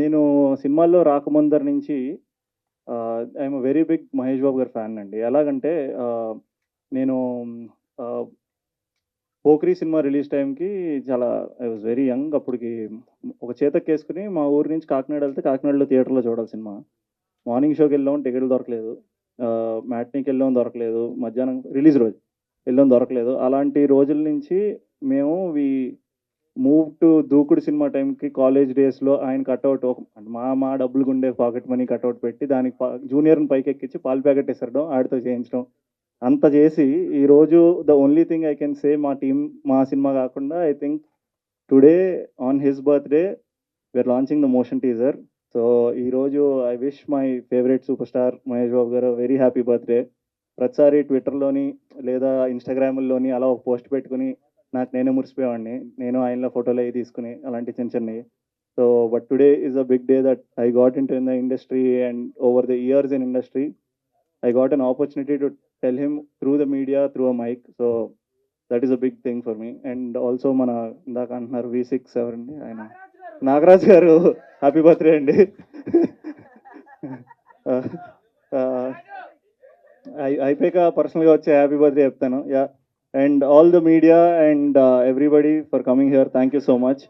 నేను సినిమాల్లో రాకముందరి నుంచి I'm very big Mahesh Babu గారి ఫ్యాన్ అండి. ఎలాగంటే నేను పోక్రీ సినిమా రిలీజ్ టైంకి చాలా ఐ వాజ్ వెరీ యంగ్ అప్పటికి ఒక చేతక్కేసుకుని మా ఊరి నుంచి కాకినాడ వెళ్తే కాకినాడలో థియేటర్లో చూడాలి సినిమా. మార్నింగ్ షోకి వెళ్ళాం టికెట్లు దొరకలేదు. మ్యాట్నీకి వెళ్ళాం దొరకలేదు. మధ్యాహ్నం రిలీజ్ రోజు వెళ్ళాం దొరకలేదు. అలాంటి రోజుల నుంచి మేము వి మూవ్ టు దూకుడు సినిమా టైంకి కాలేజ్ డేస్లో ఆయన కట్అవుట్ మా మా డబ్బులు ఉండే పాకెట్ మనీ కట్అవుట్ పెట్టి దానికి జూనియర్ని పైకి ఎక్కించి పాలు ప్యాకెట్ వేసడం ఆడితో చేయించడం. అంత చేసి ఈరోజు the only thing I can say మా టీం మా సినిమా కాకుండా I think today on his birthday we're launching the motion teaser so ఈరోజు I wish my favourite super star Mahesh Babu garu very happy birthday ప్రతిసారి ట్విట్టర్లోని లేదా ఇన్స్టాగ్రామ్లోని అలా ఒక post పెట్టుకుని నాకు నేనే మురిసిపోయేవాడిని. నేను ఆయనలో ఫోటోలు అవి తీసుకుని అలాంటి చిన్న చిన్నవి. So but today is a big day that I got in to in the industry and over the years in industry I got an opportunity to tell him through the media through a mike so that is a big thing for me and also మన ఇందాక అంటున్నారు V six ఎవరండి ఆయన. నాగరాజ్ గారు happy birthday అండి. అయిపోయాక పర్సనల్గా వచ్చే హ్యాపీ బర్త్డే చెప్తాను. Yeah and all the media and uh, everybody for coming here. Thank you so much.